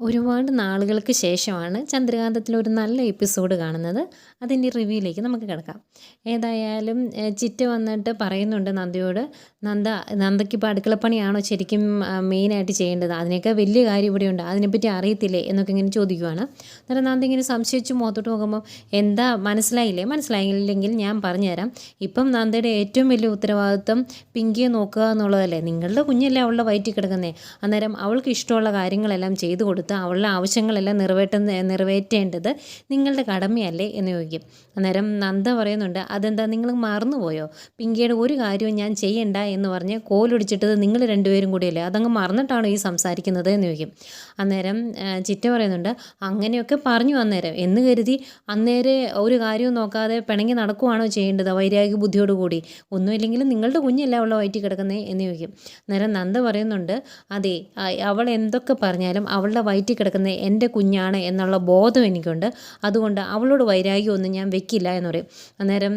ഒരുപാട് നാളുകൾക്ക് ശേഷമാണ് ചന്ദ്രകാന്തത്തിൽ ഒരു നല്ല എപ്പിസോഡ് കാണുന്നത്. അതിന്റെ റിവ്യൂയിലേക്ക് നമുക്ക് കിടക്കാം. ഏതായാലും ചിറ്റ് വന്നിട്ട് പറയുന്നുണ്ട് നന്ദയോട് നന്ദ നന്ദയ്ക്ക് ഇപ്പോൾ അടുക്കളപ്പണിയാണോ ശരിക്കും മെയിനായിട്ട് ചെയ്യേണ്ടത്? അതിനൊക്കെ വലിയ കാര്യം ഇവിടെയുണ്ട്. അതിനെപ്പറ്റി അറിയത്തില്ലേ? എന്നൊക്കെ ഇങ്ങനെ ചോദിക്കുവാണ്. അന്നേരം നന്ദ ഇങ്ങനെ സംശയിച്ച് മുഖത്തോട്ട് നോക്കുമ്പോൾ എന്താ മനസ്സിലായില്ലേ? മനസ്സിലായില്ലെങ്കിൽ ഞാൻ പറഞ്ഞുതരാം. ഇപ്പം നന്ദയുടെ ഏറ്റവും വലിയ ഉത്തരവാദിത്വം പിങ്കിയെ നോക്കുക എന്നുള്ളതല്ലേ. നിങ്ങളുടെ കുഞ്ഞല്ലേ അവളുടെ വയറ്റിൽ കിടക്കുന്നേ. അന്നേരം അവൾക്ക് ഇഷ്ടമുള്ള കാര്യങ്ങളെല്ലാം ചെയ്തു കൊടുത്ത്. അവളുടെ ആവശ്യങ്ങളെല്ലാം നിറവേറ്റുന്ന നിറവേറ്റേണ്ടത് നിങ്ങളുടെ കടമയല്ലേ എന്ന് ചോദിക്കും. അന്നേരം നന്ദ പറയുന്നുണ്ട് അതെന്താ നിങ്ങൾ മറന്നുപോയോ? പിങ്കിയുടെ ഒരു കാര്യവും ഞാൻ ചെയ്യണ്ട എന്ന് പറഞ്ഞ് കോലൊടിച്ചിട്ടത് നിങ്ങൾ രണ്ടുപേരും കൂടിയല്ലേ? അതങ്ങ് മറന്നിട്ടാണോ ഈ സംസാരിക്കുന്നത് എന്ന് ചോദിക്കും. അന്നേരം ചിറ്റ പറയുന്നുണ്ട് അങ്ങനെയൊക്കെ പറഞ്ഞു അന്നേരം. എന്ന് കരുതി അന്നേരെ ഒരു കാര്യവും നോക്കാതെ പിണങ്ങി നടക്കുവാണോ ചെയ്യേണ്ടത് വൈരാഗ്യ ബുദ്ധിയോടുകൂടി ഒന്നുമില്ലെങ്കിലും നിങ്ങളുടെ കുഞ്ഞല്ല അവളെ വയറ്റി കിടക്കുന്നത് എന്ന് ചോദിക്കും. അന്നേരം നന്ദ പറയുന്നുണ്ട് അതെ അവൾ എന്തൊക്കെ പറഞ്ഞാലും അവളുടെ വയറ്റിൽ കിടക്കുന്നത് എന്റെ കുഞ്ഞാണ് എന്നുള്ള ബോധം എനിക്കുണ്ട്. അതുകൊണ്ട് അവളോട് വൈരാഗ്യമൊന്നും ഞാൻ വെക്കില്ല എന്ന് പറയും. അന്നേരം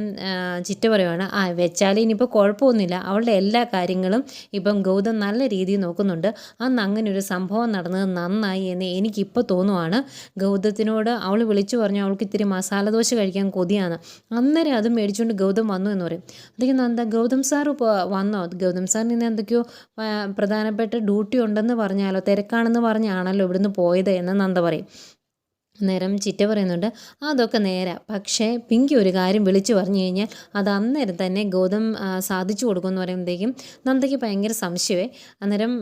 ചിറ്റ പറയുവാണ് ആ വെച്ചാൽ ഇനിയിപ്പോൾ കുഴപ്പമൊന്നുമില്ല. അവളുടെ എല്ലാ കാര്യങ്ങളും ഇപ്പം ഗൗതം നല്ല രീതിയിൽ നോക്കുന്നുണ്ട്. അന്ന് അങ്ങനെ ഒരു സംഭവം നടന്നത് നന്നായി എന്ന് എനിക്കിപ്പോൾ തോന്നുവാണ്. ഗൗതത്തിനോട് അവൾ വിളിച്ചു പറഞ്ഞു അവൾക്ക് ഇത്തിരി മസാല ദോശ കഴിക്കാൻ കൊതിയാണ്. അന്നേരം അത് മേടിച്ചുകൊണ്ട് ഗൗതം വന്നു എന്ന് പറയും. അതൊക്കെ എന്താ ഗൗതം സാർ വന്നോ? ഗൗതം സാറിന് ഇന്ന് എന്തൊക്കെയോ പ്രധാനപ്പെട്ട ഡ്യൂട്ടി ഉണ്ടെന്ന് പറഞ്ഞാലോ? തിരക്കാണെന്ന് പറഞ്ഞാണല്ലോ ഇവിടുന്ന് പോയത് എന്ന് നന്ദ പറയും. നേരം ചിറ്റ പറയുന്നുണ്ട് അതൊക്കെ നേരെ. പക്ഷേ പിങ്കി ഒരു കാര്യം വിളിച്ചു പറഞ്ഞു കഴിഞ്ഞാൽ അത് അന്നേരം തന്നെ ഗൗതം സാധിച്ചു കൊടുക്കുമെന്ന് പറയുമ്പോഴത്തേക്കും നന്ദയ്ക്ക് ഭയങ്കര സംശയമേ അന്നേരം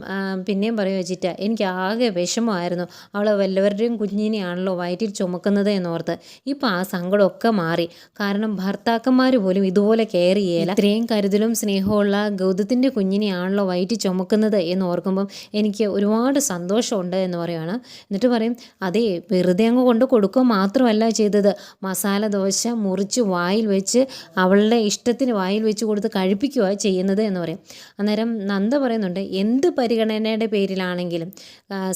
പിന്നെയും പറയുമോ ചിറ്റ എനിക്ക് ആകെ വിഷമമായിരുന്നു. അവൾ വല്ലവരുടെയും കുഞ്ഞിനെയാണല്ലോ വയറ്റിൽ ചുമക്കുന്നത് എന്നോർത്ത്. ഇപ്പം ആ സങ്കടമൊക്കെ മാറി. കാരണം ഭർത്താക്കന്മാർ പോലും ഇതുപോലെ കെയർ ചെയ്യല ഇത്രയും കരുതലും സ്നേഹമുള്ള ഗൗതത്തിന്റെ കുഞ്ഞിനെയാണല്ലോ വയറ്റിൽ ചുമക്കുന്നത് എന്ന് ഓർക്കുമ്പം എനിക്ക് ഒരുപാട് സന്തോഷമുണ്ട് എന്ന് പറയുകയാണ് എന്നിട്ട് പറയും അതേ വെറുതെ അങ്ങ് കൊണ്ട് കൊടുക്കുക മാത്രമല്ല ചെയ്തത്. മസാല ദോശ മുറിച്ച് വായിൽ വെച്ച് അവളുടെ ഇഷ്ടത്തിന് വായിൽ വെച്ച് കൊടുത്ത് കഴിപ്പിക്കുക ചെയ്യുന്നത് എന്ന് പറയും. അന്നേരം നന്ദ പറയുന്നുണ്ട് എന്ത് പരിഗണനയുടെ പേരിലാണെങ്കിലും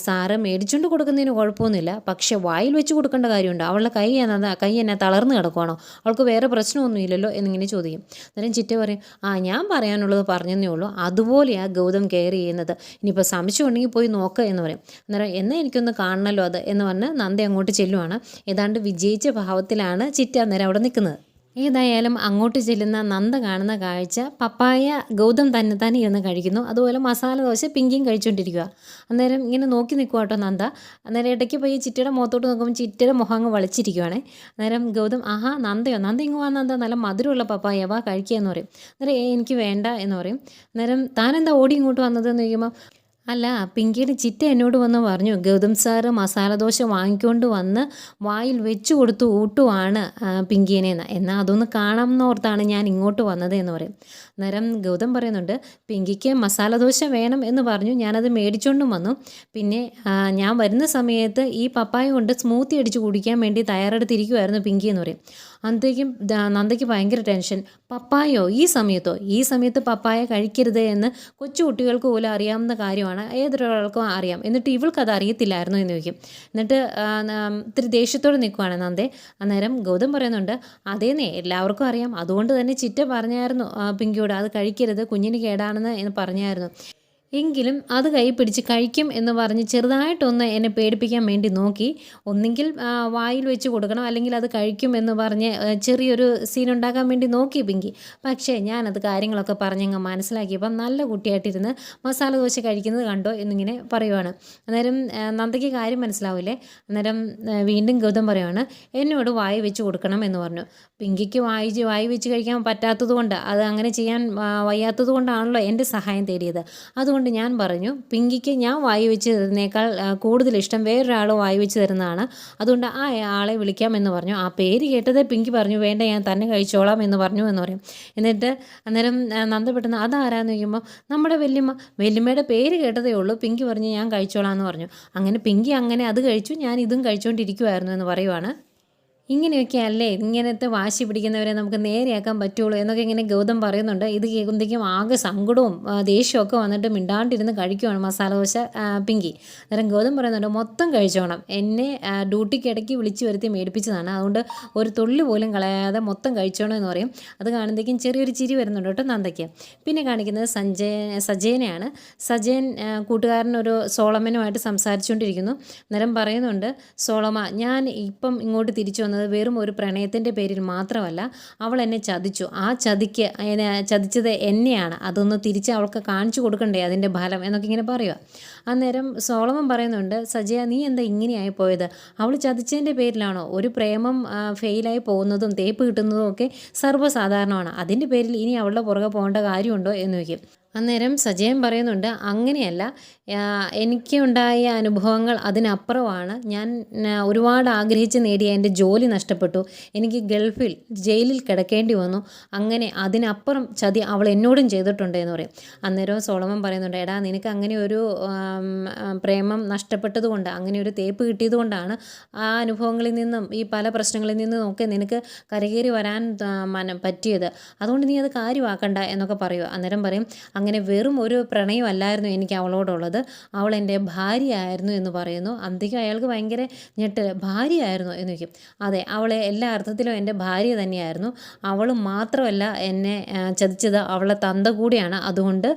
സാറ് മേടിച്ചുകൊണ്ട് കൊടുക്കുന്നതിന് കുഴപ്പമൊന്നുമില്ല. പക്ഷെ വായിൽ വെച്ച് കൊടുക്കേണ്ട കാര്യമുണ്ട്. അവളുടെ കൈ എന്നാ കൈ എന്നെ തളർന്ന് കിടക്കുവാണോ? അവൾക്ക് വേറെ പ്രശ്നമൊന്നുമില്ലല്ലോ? എന്നിങ്ങനെ ചോദിക്കും. അന്നേരം ചിറ്റ പറയും ആ ഞാൻ പറയാനുള്ളത് പറഞ്ഞതേ ഉള്ളൂ. അതുപോലെയാണ് ഗൗതം കെയർ ചെയ്യുന്നത്. ഇനിയിപ്പോൾ സംശയം ഉണ്ടെങ്കിൽ പോയി നോക്കുക എന്ന് പറയും. അന്നേരം എന്നാൽ എനിക്കൊന്ന് കാണണമല്ലോ അത് എന്ന് പറഞ്ഞ് നന്ദി അങ്ങോട്ട് ചെല്ലുവാണ്. ഏതാണ്ട് വിജയിച്ച ഭാവത്തിലാണ് ചിറ്റ അന്നേരം അവിടെ നിൽക്കുന്നത്. ഏതായാലും അങ്ങോട്ട് ചെല്ലുന്ന നന്ദ കാണുന്ന കാഴ്ച പപ്പായ ഗൗതം തന്നെ തന്നെ ഇരുന്ന് കഴിക്കുന്നു. അതുപോലെ മസാല ദോശ പിങ്കിയും കഴിച്ചുകൊണ്ടിരിക്കുക അന്നേരം ഇങ്ങനെ നോക്കി നിൽക്കുക കേട്ടോ നന്ദ. അന്നേരം ഇടയ്ക്ക് പോയി ചിറ്റയുടെ മുഖത്തോട്ട് നോക്കുമ്പോൾ ചിറ്റയുടെ മുഖം അങ്ങ് വളച്ചിരിക്കുവാണേ. അന്നേരം ഗൗതം ആഹാ നന്ദയോ? നന്ദ ഇങ്ങ് വാ നന്ദ. നല്ല മധുരമുള്ള പപ്പായ. വാ കഴിക്കുക എന്ന് പറയും. അന്നേരം എനിക്ക് വേണ്ട എന്ന് പറയും. അന്നേരം താനെന്താ ഓടി ഇങ്ങോട്ട് വന്നതെന്ന് ചോദിക്കുമ്പോൾ അല്ല പിങ്കിയുടെ ചിറ്റ എന്നോട് വന്ന് പറഞ്ഞു ഗൗതം സാറ് മസാല ദോശ വാങ്ങിക്കൊണ്ട് വന്ന് വായിൽ വെച്ച് കൊടുത്ത് ഊട്ടുവാണ് പിങ്കിയനെന്ന് എന്നാൽ അതൊന്ന് കാണാം എന്നോർത്താണ് ഞാൻ ഇങ്ങോട്ട് വന്നത് എന്ന് പറയും. അന്നേരം ഗൗതം പറയുന്നുണ്ട് പിങ്കിക്ക് മസാല ദോശ വേണം എന്ന് പറഞ്ഞു. ഞാനത് മേടിച്ചുകൊണ്ടും വന്നു. പിന്നെ ഞാൻ വരുന്ന സമയത്ത് ഈ പപ്പായ കൊണ്ട് സ്മൂത്തി അടിച്ച് കുടിക്കാൻ വേണ്ടി തയ്യാറെടുത്തിരിക്കുമായിരുന്നു പിങ്കി എന്ന് പറയും. അന്നത്തേക്കും നന്ദയ്ക്ക് ഭയങ്കര ടെൻഷൻ. പപ്പായോ? ഈ സമയത്തോ? ഈ സമയത്ത് പപ്പായ കഴിക്കരുത് എന്ന് കൊച്ചു കുട്ടികൾക്ക് പോലും അറിയാവുന്ന കാര്യമാണ്. ഏതൊരാൾക്കും അറിയാം. എന്നിട്ട് ഇവൾക്ക് അത് അറിയത്തില്ലായിരുന്നു എന്ന് ചോദിക്കും. എന്നിട്ട് ഇത്തിരി ദേഷ്യത്തോടെ നിൽക്കുവാണ് നന്ദേ. അന്നേരം ഗൗതം പറയുന്നുണ്ട് അതേന്നേ എല്ലാവർക്കും അറിയാം. അതുകൊണ്ട് തന്നെ ചിറ്റ പറഞ്ഞായിരുന്നു പിങ്കിയോട്. അത് കഴിക്കരുത് കുഞ്ഞിന് കേടാണെന്ന് എന്ന് പറഞ്ഞായിരുന്നു. എങ്കിലും അത് കൈ പിടിച്ച് കഴിക്കും എന്ന് പറഞ്ഞ് ചെറുതായിട്ടൊന്ന് എന്നെ പേടിപ്പിക്കാൻ വേണ്ടി നോക്കി. ഒന്നെങ്കിൽ വായിൽ വെച്ച് കൊടുക്കണം അല്ലെങ്കിൽ അത് കഴിക്കും എന്ന് പറഞ്ഞ് ചെറിയൊരു സീൻ ഉണ്ടാക്കാൻ വേണ്ടി നോക്കി പിങ്കി. പക്ഷേ ഞാനത് കാര്യങ്ങളൊക്കെ പറഞ്ഞങ്ങ് മനസ്സിലാക്കിയപ്പം നല്ല കുട്ടിയായിട്ടിരുന്ന് മസാല ദോശ കഴിക്കുന്നത് കണ്ടോ എന്നിങ്ങനെ പറയുവാണ്. അന്നേരം നന്ദയ്ക്ക് കാര്യം മനസ്സിലാവില്ലേ? അന്നേരം വീണ്ടും ഗൗതം പറയുവാണ് എന്നോട് വായി വെച്ച് കൊടുക്കണം എന്ന് പറഞ്ഞു. പിങ്കിക്ക് വായി വായി വെച്ച് കഴിക്കാൻ പറ്റാത്തത് കൊണ്ട് അത് അങ്ങനെ ചെയ്യാൻ വയ്യാത്തത് കൊണ്ടാണല്ലോ എന്റെ സഹായം തേടിയത്. അതുകൊണ്ട് ഞാൻ പറഞ്ഞു പിങ്കിക്ക് ഞാൻ വായി വെച്ച് തരുന്നേക്കാൾ കൂടുതൽ ഇഷ്ടം വേറൊരാൾ വായി വെച്ച് തരുന്നതാണ്. അതുകൊണ്ട് ആ ആളെ വിളിക്കാമെന്ന് പറഞ്ഞു. ആ പേര് കേട്ടതേ പിങ്കി പറഞ്ഞു വേണ്ട ഞാൻ തന്നെ കഴിച്ചോളാം എന്ന് പറഞ്ഞു എന്ന് പറയും. എന്നിട്ട് അന്നേരം നന്ദ പെട്ടെന്ന് അതാരാന്ന് ചോദിക്കുമ്പോൾ നമ്മുടെ വല്യമ്മ വല്യമ്മയുടെ പേര് കേട്ടതേ ഉള്ളൂ. പിങ്കി പറഞ്ഞു ഞാൻ കഴിച്ചോളാം എന്ന് പറഞ്ഞു. അങ്ങനെ പിങ്കി അങ്ങനെ അത് കഴിച്ചു ഞാൻ ഇതും കഴിച്ചുകൊണ്ടിരിക്കുമായിരുന്നു എന്ന് പറയുവാണ്. ഇങ്ങനെയൊക്കെ അല്ലേ ഇങ്ങനത്തെ വാശി പിടിക്കുന്നവരെ നമുക്ക് നേരെയാക്കാൻ പറ്റുള്ളൂ എന്നൊക്കെ ഇങ്ങനെ ഗൗതം പറയുന്നുണ്ട്. ഇത് കേൾക്കുമ്പോഴത്തേക്കും ആകെ സങ്കടവും ദേഷ്യമൊക്കെ വന്നിട്ട് മിണ്ടാണ്ടിരുന്ന് കഴിക്കുവാണ് മസാല ദോശ പിങ്കി. അന്നേരം ഗൗതം പറയുന്നുണ്ട് മൊത്തം കഴിച്ചോണം. എന്നെ ഡ്യൂട്ടിക്ക് ഇടയ്ക്ക് വിളിച്ചു വരുത്തി മേടിപ്പിച്ചതാണ്. അതുകൊണ്ട് ഒരു തൊള്ളി പോലും കളയാതെ മൊത്തം കഴിച്ചോണം എന്ന് പറയും. അത് കാണുമ്പോഴേക്കും ചെറിയൊരു ചിരി വരുന്നുണ്ട് കേട്ടോ നന്ദയ്ക്ക്. പിന്നെ കാണിക്കുന്നത് സഞ്ജയ സജയനെയാണ് സജയൻ കൂട്ടുകാരനൊരു സോളമനുമായിട്ട് സംസാരിച്ചുകൊണ്ടിരിക്കുന്നു. അന്നേരം പറയുന്നുണ്ട് സോളമ ഞാൻ ഇപ്പം ഇങ്ങോട്ട് തിരിച്ചു വന്നത് വെറും ഒരു പ്രണയത്തിന്റെ പേരിൽ മാത്രമല്ല അവൾ എന്നെ ചതിച്ചു. ആ ചതിക്ക് എന്നെ ചതിച്ചത് എന്നെയാണ്. അതൊന്ന് തിരിച്ച് അവൾക്ക് കാണിച്ചു കൊടുക്കണ്ടേ അതിന്റെ ഫലം എന്നൊക്കെ ഇങ്ങനെ പറയുക. അന്നേരം സോളമൻ പറയുന്നുണ്ട് സജയ നീ എന്താ ഇങ്ങനെയായി പോയത്? അവൾ ചതിച്ചതിന്റെ പേരിലാണോ? ഒരു പ്രേമം ഫെയിലായി പോകുന്നതും തേപ്പ് കിട്ടുന്നതും ഒക്കെ സർവസാധാരണമാണ്. അതിന്റെ പേരിൽ ഇനി അവളുടെ പുറകെ പോകേണ്ട കാര്യമുണ്ടോ എന്ന് ചോദിക്കും. അന്നേരം സജയൻ പറയുന്നുണ്ട് അങ്ങനെയല്ല. എനിക്കുണ്ടായ അനുഭവങ്ങൾ അതിനപ്പുറമാണ്. ഞാൻ ഒരുപാട് ആഗ്രഹിച്ച് നേടിയ എന്റെ ജോലി നഷ്ടപ്പെട്ടു. എനിക്ക് ഗൾഫിൽ ജയിലിൽ കിടക്കേണ്ടി വന്നു. അങ്ങനെ അതിനപ്പുറം ചതി അവൾ എന്നോടും ചെയ്തിട്ടുണ്ട് എന്ന് പറയും. അന്നേരം സോളമൻ പറയുന്നുണ്ട് എടാ നിനക്ക് അങ്ങനെ ഒരു പ്രേമം നഷ്ടപ്പെട്ടതുകൊണ്ട് അങ്ങനെ ഒരു തേപ്പ് കിട്ടിയതുകൊണ്ടാണ് ആ അനുഭവങ്ങളിൽ നിന്നും ഈ പല പ്രശ്നങ്ങളിൽ നിന്നും ഒക്കെ നിനക്ക് കരകയറി വരാൻ പറ്റിയത്. അതുകൊണ്ട് നീ അത് കാര്യമാക്കണ്ട എന്നൊക്കെ പറയുക അന്നേരം പറയും അങ്ങനെ വെറും ഒരു പ്രണയമല്ലായിരുന്നു എനിക്ക് അവളോടുള്ളത്. അവൾ എന്റെ ഭാര്യയായിരുന്നു എന്ന് പറയുന്നു. അന്തിക്കും അയാൾക്ക് ഭയങ്കര ഞെട്ടൽ ഭാര്യയായിരുന്നു? എന്ന് വയ്ക്കും അതെ അവളെ എല്ലാ അർത്ഥത്തിലും എന്റെ ഭാര്യ തന്നെയായിരുന്നു. അവൾ മാത്രമല്ല എന്നെ ചതിച്ചത് അവളെ തന്ത കൂടിയാണ്. അതുകൊണ്ട്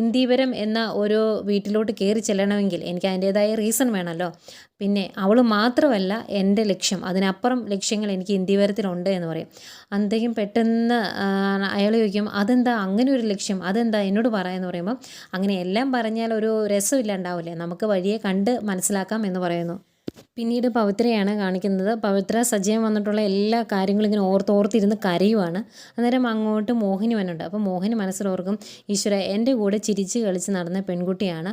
ഇന്ദീപരം എന്ന ഒരു വീട്ടിലോട്ട് കയറി ചെല്ലണമെങ്കിൽ എനിക്ക് അതിന്റേതായ റീസൺ വേണമല്ലോ. പിന്നെ അവൾ മാത്രമല്ല എന്റെ ലക്ഷ്യം. അതിനപ്പുറം ലക്ഷ്യങ്ങൾ എനിക്ക് ഇന്ത്യവരത്തിലുണ്ട് എന്ന് പറയും. അന്തേക്കും പെട്ടെന്ന് അയാൾ ചോദിക്കും അതെന്താ? അങ്ങനെ ഒരു ലക്ഷ്യം? അതെന്താ? എന്നോട് പറയാമെന്ന് പറയുമ്പോൾ അങ്ങനെ എല്ലാം പറഞ്ഞാൽ ഒരു രസമില്ലാണ്ടാവില്ലേ നമുക്ക് വഴിയെ കണ്ട് മനസ്സിലാക്കാം എന്ന് പറയുന്നു. പിന്നീട് പവിത്രയാണ് കാണിക്കുന്നത്. പവിത്ര സജയം വന്നിട്ടുള്ള എല്ലാ കാര്യങ്ങളും ഇങ്ങനെ ഓർത്തോർത്തിരുന്ന് കരയുവാണ്. അന്നേരം അങ്ങോട്ട് മോഹിനി വന്നുണ്ട് അപ്പോൾ മോഹിനി മനസ്സിലോർക്കും ഈശ്വര എന്റെ കൂടെ ചിരിച്ച് കളിച്ച് നടന്ന പെൺകുട്ടിയാണ്.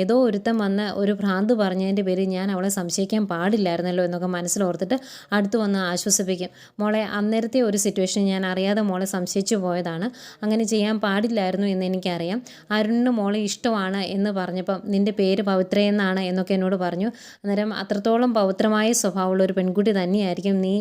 ഏതോ ഒരുത്തം വന്ന ഒരു ഭ്രാന്ത് പറഞ്ഞതിന്റെ പേര് ഞാൻ അവളെ സംശയിക്കാൻ പാടില്ലായിരുന്നല്ലോ എന്നൊക്കെ മനസ്സിലോർത്തിട്ട് അടുത്ത് വന്ന് ആശ്വസിപ്പിക്കും. മോളെ അന്നേരത്തെ ഒരു സിറ്റുവേഷൻ ഞാൻ അറിയാതെ മോളെ സംശയിച്ചു പോയതാണ്. അങ്ങനെ ചെയ്യാൻ പാടില്ലായിരുന്നു എന്ന് എനിക്കറിയാം. അരുണിന് മോളെ ഇഷ്ടമാണ് എന്ന് പറഞ്ഞപ്പം നിന്റെ പേര് പവിത്രയെന്നാണ് എന്നൊക്കെ എന്നോട് പറഞ്ഞു. അന്നേരം അത്രത്തോളം പവിത്രമായ സ്വഭാവമുള്ള ഒരു പെൺകുട്ടി തന്നെയായിരിക്കും നീ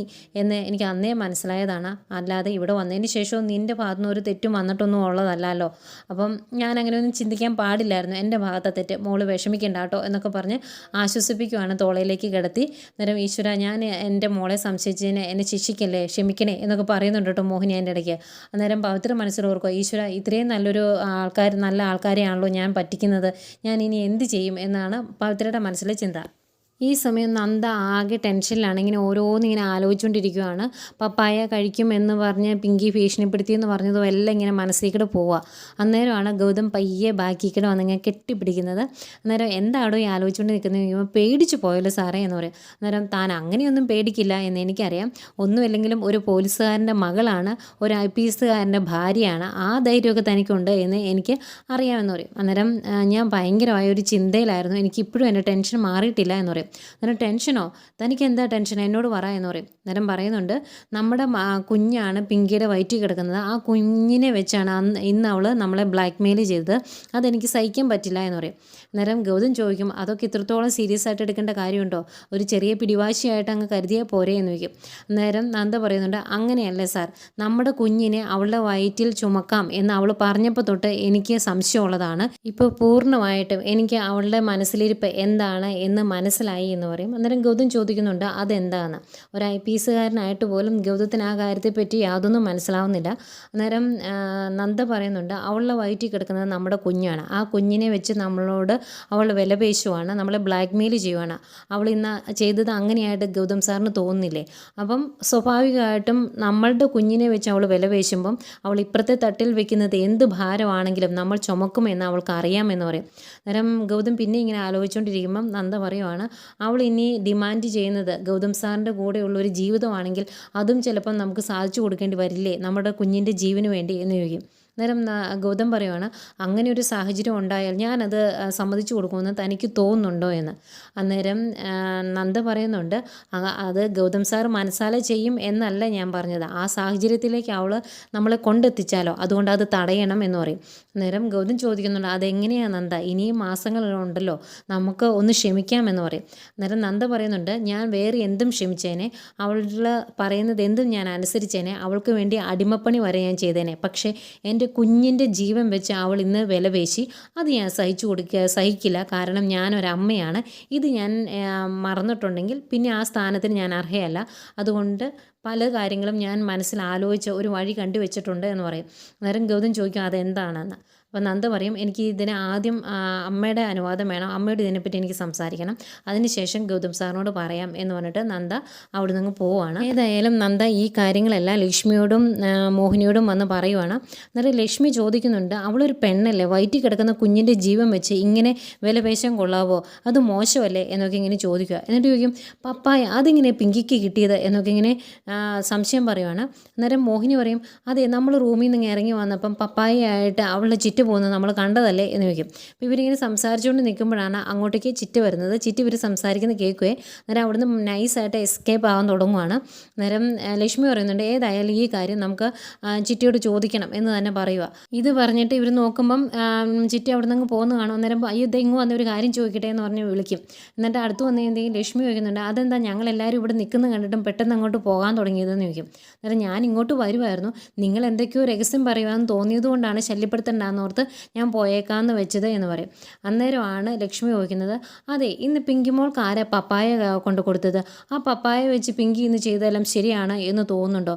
എന്ന് എനിക്ക് അന്നേ മനസ്സിലായതാണ്. അല്ലാതെ ഇവിടെ വന്നതിന് ശേഷവും നിന്റെ ഭാഗത്തു നിന്ന് ഒരു തെറ്റും വന്നിട്ടൊന്നും ഉള്ളതല്ലല്ലോ. അപ്പം ഞാൻ അങ്ങനെ ഒന്നും ചിന്തിക്കാൻ പാടില്ലായിരുന്നു. എന്റെ ഭാഗത്തെ തെറ്റ് മോൾ വിഷമിക്കണ്ട കേട്ടോ എന്നൊക്കെ പറഞ്ഞ് ആശ്വസിപ്പിക്കുവാണ് തോളയിലേക്ക് കിടത്തി. നേരം ഈശ്വര ഞാൻ എന്റെ മോളെ സംശയിച്ചതിന് എന്നെ ശിക്ഷിക്കല്ലേ ക്ഷമിക്കണേ എന്നൊക്കെ പറയുന്നുണ്ട് കേട്ടോ മോഹിനി എന്റെ ഇടയ്ക്ക്. അന്നേരം പവിത്ര മനസ്സിലോർക്കുക ഈശ്വര ഇത്രയും നല്ലൊരു ആൾക്കാർ നല്ല ആൾക്കാരെയാണല്ലോ ഞാൻ പറ്റിക്കുന്നത്. ഞാൻ ഇനി എന്ത് ചെയ്യും എന്നാണ് പവിത്രയുടെ മനസ്സിലെ ചിന്ത. ഈ സമയം നന്ദ ആകെ ടെൻഷനിലാണ്. ഇങ്ങനെ ഓരോന്ന് ഇങ്ങനെ ആലോചിച്ചുകൊണ്ടിരിക്കുകയാണ് പപ്പായ കഴിക്കും എന്ന് പറഞ്ഞ് പിങ്കി ഭീഷണിപ്പെടുത്തി എന്ന് പറഞ്ഞതും എല്ലാം ഇങ്ങനെ മനസ്സിലേക്കൂടെ പോവുക അന്നേരമാണ് ഗൗതം പയ്യെ ബാക്കിക്കൂടെ വന്നിങ്ങനെ കെട്ടിപ്പിടിക്കുന്നത്. അന്നേരം എന്താണോ ഈ ആലോചിച്ചുകൊണ്ട് നിൽക്കുന്നത് കഴിയുമ്പോൾ പേടിച്ചു പോയല്ലോ സാറേ എന്ന് പറയും. അന്നേരം താൻ അങ്ങനെയൊന്നും പേടിക്കില്ല എന്ന് എനിക്കറിയാം. ഒന്നുമില്ലെങ്കിലും ഒരു പോലീസുകാരന്റെ മകളാണ് ഒരു ഐ പി എസ്സുകാരന്റെ ഭാര്യയാണ്. ആ ധൈര്യമൊക്കെ തനിക്കുണ്ട് എന്ന് എനിക്ക് അറിയാമെന്ന് പറയും. അന്നേരം ഞാൻ ഭയങ്കരമായ ഒരു ചിന്തയിലായിരുന്നു. എനിക്കിപ്പോഴും എന്റെ ടെൻഷൻ മാറിയിട്ടില്ല എന്ന് പറയും. അന്നേരം ടെൻഷനോ? തനിക്ക് എന്താ ടെൻഷൻ? എന്നോട് പറ എന്ന് പറയും. അന്നേരം പറയുന്നുണ്ട് നമ്മുടെ കുഞ്ഞാണ് പിങ്കിയുടെ വയറ്റിൽ കിടക്കുന്നത്. ആ കുഞ്ഞിനെ വെച്ചാണ് അന്ന് ഇന്ന് അവൾ നമ്മളെ ബ്ലാക്ക് മെയിൽ ചെയ്തത്. അതെനിക്ക് സഹിക്കാൻ പറ്റില്ല എന്ന് പറയും. അന്നേരം ഗൗതം ചോദിക്കും അതൊക്കെ ഇത്രത്തോളം സീരിയസ് ആയിട്ട് എടുക്കേണ്ട കാര്യമുണ്ടോ? ഒരു ചെറിയ പിടിവാശിയായിട്ട് അങ്ങ് കരുതിയാൽ പോരെ? എന്ന് ചോദിക്കും. അന്നേരം നന്ദ പറയുന്നുണ്ട് അങ്ങനെയല്ലേ സാർ. നമ്മുടെ കുഞ്ഞിനെ അവളുടെ വയറ്റിൽ ചുമക്കാം എന്ന് അവൾ പറഞ്ഞപ്പോൾ തൊട്ട് എനിക്ക് സംശയമുള്ളതാണ്. ഇപ്പോൾ പൂർണമായിട്ടും എനിക്ക് അവളുടെ മനസ്സിലിരിപ്പ് എന്താണ് എന്ന് മനസ്സിലായി എന്ന് പറയും. അന്നേരം ഗൗതം ചോദിക്കുന്നുണ്ട് അതെന്താണ്? ഒരു ഐ പി എസ്സുകാരനായിട്ട് പോലും ഗൗതത്തിന് ആ കാര്യത്തെപ്പറ്റി യാതൊന്നും മനസ്സിലാവുന്നില്ല. അന്നേരം നന്ദ പറയുന്നുണ്ട് അവളുടെ വയറ്റിൽ കിടക്കുന്നത് നമ്മുടെ കുഞ്ഞാണ്. ആ കുഞ്ഞിനെ വെച്ച് നമ്മളോട് അവൾ വിലപേശുവാണ് നമ്മളെ ബ്ലാക്ക് മെയിൽ ചെയ്യുവാണ്. അവൾ ഇന്ന് ചെയ്തത് അങ്ങനെയായിട്ട് ഗൗതം സാറിന് തോന്നുന്നില്ലേ? അപ്പം സ്വാഭാവികമായിട്ടും നമ്മളുടെ കുഞ്ഞിനെ വെച്ച് അവൾ വിലപേശുമ്പം അവൾ ഇപ്പുറത്തെ തട്ടിൽ വെക്കുന്നത് എന്ത് ഭാരമാണെങ്കിലും നമ്മൾ ചുമക്കുമെന്ന് അവൾക്ക് അറിയാമെന്ന് പറയും. നേരം ഗൗതം പിന്നെ ഇങ്ങനെ ആലോചിച്ചുകൊണ്ടിരിക്കുമ്പം നന്ദ പറയുവാണ് അവൾ ഇനി ഡിമാൻഡ് ചെയ്യുന്നത് ഗൗതം സാറിന്റെ കൂടെയുള്ള ഒരു ജീവിതമാണെങ്കിൽ അതും ചിലപ്പം നമുക്ക് സാധിച്ചു കൊടുക്കേണ്ടി വരില്ലേ? നമ്മുടെ കുഞ്ഞിന്റെ ജീവന് വേണ്ടി എന്ന് ചോദിക്കും. അന്നേരം ഗൗതം പറയുവാണ് അങ്ങനെ ഒരു സാഹചര്യം ഉണ്ടായാൽ ഞാനത് സമ്മതിച്ചു കൊടുക്കുമെന്ന് തനിക്ക് തോന്നുന്നുണ്ടോ എന്ന്. അന്നേരം നന്ദ പറയുന്നുണ്ട് "ആ- അത് ഗൗതം സാർ മനസ്സാല ചെയ്യും എന്നല്ല ഞാൻ പറഞ്ഞത്. ആ സാഹചര്യത്തിലേക്ക് അവൾ നമ്മളെ കൊണ്ടെത്തിച്ചാലോ? അതുകൊണ്ട് അത് തടയണം എന്ന് പറയും. അന്നേരം ഗൗതം ചോദിക്കുന്നുണ്ട് അതെങ്ങനെയാണ് നന്ദ? ഇനിയും മാസങ്ങളുണ്ടല്ലോ. നമുക്ക് ഒന്ന് ക്ഷമിക്കാമെന്ന് പറയും. അന്നേരം നന്ദ പറയുന്നുണ്ട് ഞാൻ വേറെ എന്തും ക്ഷമിച്ചേനെ. അവൾ പറയുന്നത് എന്തും ഞാൻ അനുസരിച്ചേനെ. അവൾക്ക് വേണ്ടി അടിമപ്പണി വരെ ഞാൻ ചെയ്തേനെ. പക്ഷേ എന്റെ കുഞ്ഞിന്റെ ജീവൻ വെച്ച് അവൾ ഇന്ന് വിലപേശി അത് ഞാൻ സഹിച്ചു കൊടുക്കുക സഹിക്കില്ല. കാരണം ഞാനൊരമ്മയാണ്. ഇത് ഞാൻ മറന്നിട്ടുണ്ടെങ്കിൽ പിന്നെ ആ സ്ഥാനത്തിന് ഞാൻ അർഹയല്ല. അതുകൊണ്ട് പല കാര്യങ്ങളും ഞാൻ മനസ്സിൽ ആലോചിച്ച് ഒരു വഴി കണ്ടുവച്ചിട്ടുണ്ട് എന്ന് പറയും. അന്നേരം ഗൗതം ചോദിക്കും അതെന്താണെന്ന്? അപ്പോൾ നന്ദ പറയും എനിക്ക് ഇതിന് ആദ്യം അമ്മയുടെ അനുവാദം വേണം. അമ്മയോട് ഇതിനെപ്പറ്റി എനിക്ക് സംസാരിക്കണം. അതിനുശേഷം ഗൗതം സാറിനോട് പറയാം എന്ന് പറഞ്ഞിട്ട് നന്ദ അവിടെ നിന്ന് പോവുകയാണ് ഏതായാലും നന്ദ ഈ കാര്യങ്ങളെല്ലാം ലക്ഷ്മിയോടും മോഹിനിയോടും വന്ന് പറയുവാണ്. എന്നിട്ട് ലക്ഷ്മി ചോദിക്കുന്നുണ്ട് അവളൊരു പെണ്ണല്ലേ? വയറ്റിൽ കിടക്കുന്ന കുഞ്ഞിന്റെ ജീവൻ വെച്ച് ഇങ്ങനെ വിലപേശം കൊള്ളാവോ? അത് മോശമല്ലേ? എന്നൊക്കെ ഇങ്ങനെ ചോദിക്കുക. എന്നിട്ട് ചോദിക്കും പപ്പായ അതിങ്ങനെ പിങ്കിക്ക് കിട്ടിയത്? എന്നൊക്കെ ഇങ്ങനെ സംശയം പറയുവാണ്. അന്നേരം മോഹിനി പറയും അതെ നമ്മൾ റൂമിൽ നിന്ന് ഇറങ്ങി വന്നപ്പം പപ്പായയായിട്ട് അവളുടെ ചിറ്റ് പോകുന്നത് നമ്മൾ കണ്ടതല്ലേ എന്ന് ചോദിക്കും. അപ്പോൾ ഇവരിങ്ങനെ സംസാരിച്ചുകൊണ്ട് നിൽക്കുമ്പോഴാണ് അങ്ങോട്ടേക്ക് ചിറ്റ് വരുന്നത്. ചിറ്റ് ഇവർ സംസാരിക്കുന്നത് കേൾക്കുവേ. അന്നേരം അവിടുന്ന് നൈസായിട്ട് എസ്കേപ്പ് ആവാൻ തുടങ്ങുവാണ്. അന്നേരം ലക്ഷ്മി പറയുന്നുണ്ട് ഏതായാലും ഈ കാര്യം നമുക്ക് ചിറ്റിയോട് ചോദിക്കണം എന്ന് തന്നെ പറയുക ഇത് പറഞ്ഞിട്ട് ഇവർ നോക്കുമ്പം ചിറ്റി അവിടെ നിന്ന് പോകുന്ന കാണും. അന്നേരം അയ്യോ ഇത് ഇങ്ങ് വന്ന ഒരു കാര്യം ചോദിക്കട്ടെ എന്ന് പറഞ്ഞ് വിളിക്കും. എന്നിട്ട് അടുത്ത് വന്ന് എന്തെങ്കിലും ലക്ഷ്മി ചോദിക്കുന്നുണ്ട് അതെന്താ ഞങ്ങൾ എല്ലാവരും ഇവിടെ നിൽക്കുന്ന കണ്ടിട്ടും പെട്ടെന്ന് അങ്ങോട്ട് പോകാൻ തുടങ്ങിയതെന്ന് ചോദിക്കും. അന്നേരം ഞാൻ ഇങ്ങോട്ട് വരുമായിരുന്നു നിങ്ങൾ എന്തൊക്കെയോ രഹസ്യം പറയുവാന്ന് തോന്നിയത് കൊണ്ടാണ് ശല്യപ്പെടുത്തണ്ടെന്നോർത്ത് ഞാൻ പോയേക്കാന്ന് വെച്ചത് എന്ന് പറയും. അന്നേരമാണ് ലക്ഷ്മി ചോദിക്കുന്നത് അതെ ഇന്ന് പിങ്കിമോൾക്ക് ആരാ പപ്പായ കൊണ്ട് കൊടുത്തത്? ആ പപ്പായ വെച്ച് പിങ്കി ഇന്ന് ചെയ്തതെല്ലാം ശരിയാണ് എന്ന് തോന്നുന്നുണ്ടോ?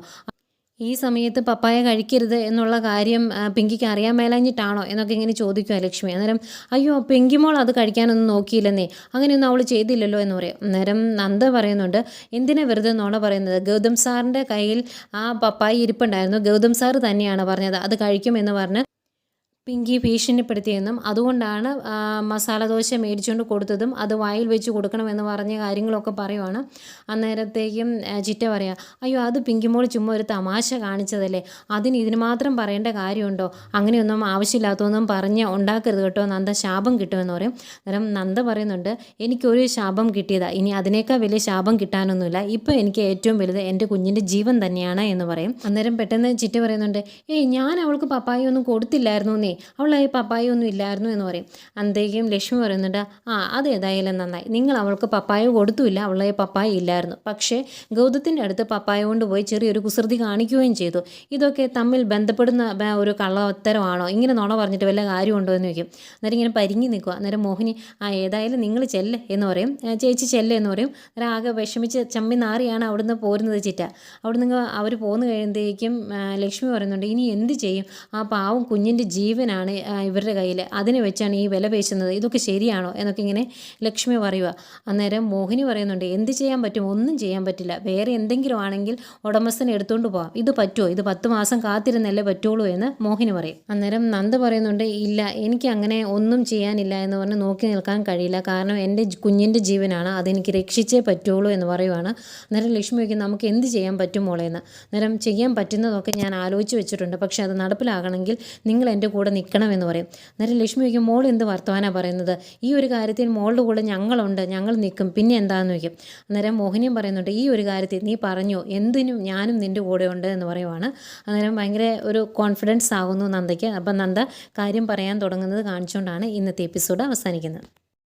ഈ സമയത്ത് പപ്പായ കഴിക്കരുത് എന്നുള്ള കാര്യം പിങ്കിക്ക് അറിയാൻ മേലഞ്ഞിട്ടാണോ? എന്നൊക്കെ ഇങ്ങനെ ചോദിക്കുക ലക്ഷ്മി. അന്നേരം അയ്യോ പിങ്കിമോൾ അത് കഴിക്കാനൊന്നും നോക്കിയില്ലെന്നേ അങ്ങനെയൊന്നും അവൾ ചെയ്തില്ലല്ലോ എന്ന് പറയും. അന്നേരം നന്ദ പറയുന്നുണ്ട് എന്തിനാ വെറുതെ നോണ പറയുന്നത്? ഗൗതം സാറിന്റെ കയ്യിൽ ആ പപ്പായ ഇരിപ്പുണ്ടായിരുന്നു. ഗൗതം സാർ തന്നെയാണ് പറഞ്ഞത്. അത് കഴിക്കുമെന്ന് പറഞ്ഞ് പിങ്കി ഭീഷണിപ്പെടുത്തിയെന്നും അതുകൊണ്ടാണ് മസാല ദോശ മേടിച്ചുകൊണ്ട് കൊടുത്തതും അത് വായിൽ വെച്ച് കൊടുക്കണമെന്ന് പറഞ്ഞ കാര്യങ്ങളൊക്കെ പറയുവാണ്. അന്നേരത്തേക്കും ചിറ്റ പറയാം അയ്യോ അത് പിങ്കിമോൾ ചുമ്മാ ഒരു തമാശ കാണിച്ചതല്ലേ? അതിന് ഇതിന് മാത്രം പറയേണ്ട കാര്യമുണ്ടോ? അങ്ങനെയൊന്നും ആവശ്യമില്ലാത്തതൊന്നും പറഞ്ഞ് ഉണ്ടാക്കരുത് കേട്ടോ നന്ദ ശാപം കിട്ടുമെന്ന് പറയും. അന്നേരം നന്ദ പറയുന്നുണ്ട് എനിക്കൊരു ശാപം കിട്ടിയതാ ഇനി അതിനേക്കാൾ വലിയ ശാപം കിട്ടാനൊന്നുമില്ല. ഇപ്പോൾ എനിക്ക് ഏറ്റവും വലുത് എന്റെ കുഞ്ഞിന്റെ ജീവൻ തന്നെയാണ് എന്ന് പറയും. അന്നേരം പെട്ടെന്ന് ചിറ്റ പറയുന്നുണ്ട് ഏയ് ഞാൻ അവൾക്ക് പപ്പായ ഒന്നും കൊടുത്തില്ലായിരുന്നു എന്നേ അവളായി പപ്പായ ഒന്നും ഇല്ലായിരുന്നു എന്ന് പറയും. അന്തേക്കും ലക്ഷ്മി പറയുന്നുണ്ട് ആ അത് ഏതായാലും നന്നായി. നിങ്ങൾ അവൾക്ക് പപ്പായ കൊടുത്തുമില്ല അവളായി പപ്പായ ഇല്ലായിരുന്നു. പക്ഷേ ഗൗതത്തിന്റെ അടുത്ത് പപ്പായ കൊണ്ട് പോയി ചെറിയൊരു കുസൃതി കാണിക്കുകയും ചെയ്തു. ഇതൊക്കെ തമ്മിൽ ബന്ധപ്പെടുന്ന ഒരു കള്ളത്തരമാണോ? ഇങ്ങനെ നുണ പറഞ്ഞിട്ട് വല്ല കാര്യമുണ്ടോ എന്ന് ചോദിക്കും. അന്നേരം ഇങ്ങനെ പരിങ്ങി നിൽക്കുക. അന്നേരം മോഹിനി ആ ഏതായാലും നിങ്ങൾ ചെല്ല് എന്ന് പറയും. ചേച്ചി ചെല്ല് എന്ന് പറയും. അന്നേരം ആകെ വിഷമിച്ച് ചമ്മി നാറിയാണ് അവിടുന്ന് പോരുന്നത് ചിറ്റ. അവിടെ നിന്ന് അവർ പോന്നു കഴിയുമ്പോഴേക്കും ലക്ഷ്മി പറയുന്നുണ്ട് ഇനി എന്ത് ചെയ്യും? ആ പാവം കുഞ്ഞിന്റെ ജീവനാണ് ആ, ഇവരുടെ കയ്യിൽ അതിനെ വെച്ചാണ് ഈ വില പേശുന്നത്. ഇതൊക്കെ ശരിയാണോ? എന്നൊക്കെ ഇങ്ങനെ ലക്ഷ്മി പറയുക അന്നേരം മോഹിനി പറയുന്നുണ്ട് എന്ത് ചെയ്യാൻ പറ്റും? ഒന്നും ചെയ്യാൻ പറ്റില്ല. വേറെ എന്തെങ്കിലും ആണെങ്കിൽ ഉടമസ്ഥനെ എടുത്തുകൊണ്ട് പോവാം. ഇത് പറ്റുമോ ഇത് പത്ത് മാസം കാത്തിരുന്നല്ലേ പറ്റുള്ളൂ എന്ന് മോഹിനി പറയും. അന്നേരം നന്ദ പറയുന്നുണ്ട് ഇല്ല എനിക്ക് അങ്ങനെ ഒന്നും ചെയ്യാനില്ല എന്ന് പറഞ്ഞ് നോക്കി നിൽക്കാൻ കഴിയില്ല. കാരണം എന്റെ കുഞ്ഞിന്റെ ജീവനാണ്. അതെനിക്ക് രക്ഷിച്ചേ പറ്റുള്ളൂ എന്ന് പറയുവാണ്. അന്നേരം ലക്ഷ്മി വയ്ക്കും നമുക്ക് എന്ത് ചെയ്യാൻ പറ്റും മോളേന്ന് അന്നേരം ചെയ്യാൻ പറ്റുന്നതൊക്കെ ഞാൻ ആലോചിച്ച് വെച്ചിട്ടുണ്ട്. പക്ഷേ അത് നടപ്പിലാകണമെങ്കിൽ നിങ്ങൾ എന്റെ കൂടെ നിൽക്കണമെന്ന് പറയും. അന്നേരം ലക്ഷ്മി ചോദിക്കും മോൾ എന്ത് വർത്തമാനാണ് പറയുന്നത്? ഈ ഒരു കാര്യത്തിൽ മോളുടെ കൂടെ ഞങ്ങളുണ്ട് ഞങ്ങൾ നിൽക്കും. പിന്നെ എന്താണെന്ന് ചോദിക്കും. അന്നേരം മോഹിനിയും പറയുന്നുണ്ട് ഈ ഒരു കാര്യത്തിൽ നീ പറഞ്ഞോ? എന്തിനും ഞാനും നിന്റെ കൂടെ ഉണ്ട് എന്ന് പറയുവാണ്. അന്നേരം ഭയങ്കര ഒരു കോൺഫിഡൻസ് ആകുന്നു നന്ദയ്ക്ക്. അപ്പം നന്ദ കാര്യം പറയാൻ തുടങ്ങുന്നത് കാണിച്ചുകൊണ്ടാണ് ഇന്നത്തെ എപ്പിസോഡ് അവസാനിക്കുന്നത്.